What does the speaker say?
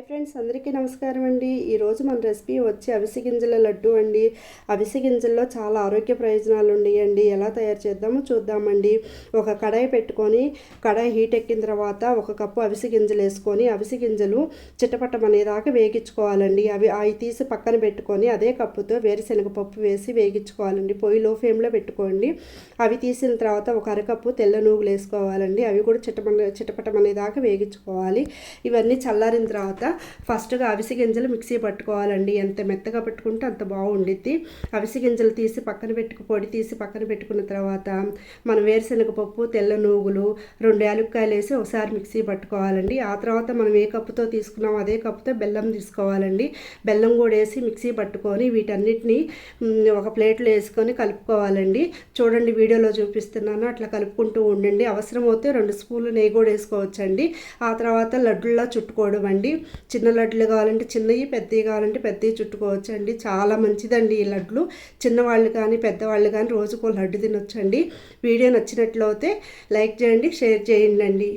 Hi friends అందరికీ నమస్కారం అండి. ఈరోజు మన రెసిపీ వచ్చి అవిసె గింజల లడ్డు అండి. అవిసె గింజల్లో చాలా ఆరోగ్య ప్రయోజనాలు ఉన్నాయండి. ఎలా తయారు చేద్దామో చూద్దామండి. ఒక కడాయి పెట్టుకొని కడాయి హీట్ ఎక్కిన తర్వాత ఒక కప్పు అవిసె గింజలు వేసుకొని అవిసె గింజలు చిట్టపట్టమనేదాకా వేగించుకోవాలండి. అవి అవి తీసి పక్కన పెట్టుకొని అదే కప్పుతో వేరుశనగ పప్పు వేసి వేగించుకోవాలండి. పొయ్యి లో ఫ్లేమ్లో పెట్టుకోండి. అవి తీసిన తర్వాత ఒక అరకప్పు తెల్ల నూగులు వేసుకోవాలండి. అవి కూడా చిట్టమన చిట్టపట్టమనేదాకా వేగించుకోవాలి. ఇవన్నీ చల్లారిన తర్వాత ఫస్ట్గా అవిసె గింజలు మిక్సీ పట్టుకోవాలండి. ఎంత మెత్తగా పెట్టుకుంటే అంత బాగుండిద్ది. అవిసె గింజలు తీసి పక్కన పెట్టుకు పొడి తీసి పక్కన పెట్టుకున్న తర్వాత మనం వేరుశనగ పప్పు తెల్ల నూగులు రెండు యాలక్కాయలు వేసి ఒకసారి మిక్సీ పట్టుకోవాలండి. ఆ తర్వాత మనం ఏ కప్పుతో తీసుకున్నాం అదే కప్పుతో బెల్లం తీసుకోవాలండి. బెల్లం కూడా వేసి మిక్సీ పట్టుకొని వీటన్నిటిని ఒక ప్లేట్లో వేసుకొని కలుపుకోవాలండి. చూడండి వీడియోలో చూపిస్తున్నాను. అట్లా కలుపుకుంటూ ఉండండి. అవసరమైతే రెండు స్పూన్లు నెయ్యి కూడా వేసుకోవచ్చండి. ఆ తర్వాత లడ్డుల్లా చుట్టుకోవడం అండి చిన్న లడ్లు కావాలంటే చిన్నవి పెద్దవి కావాలంటే పెద్దవి చుట్టుకోవచ్చు అండి చాలా మంచిదండి ఈ లడ్లు చిన్నవాళ్ళు కానీ పెద్దవాళ్ళు కానీ రోజుకో లడ్డు తినొచ్చండి. వీడియో నచ్చినట్లయితే లైక్ చేయండి షేర్ చేయండి అండి.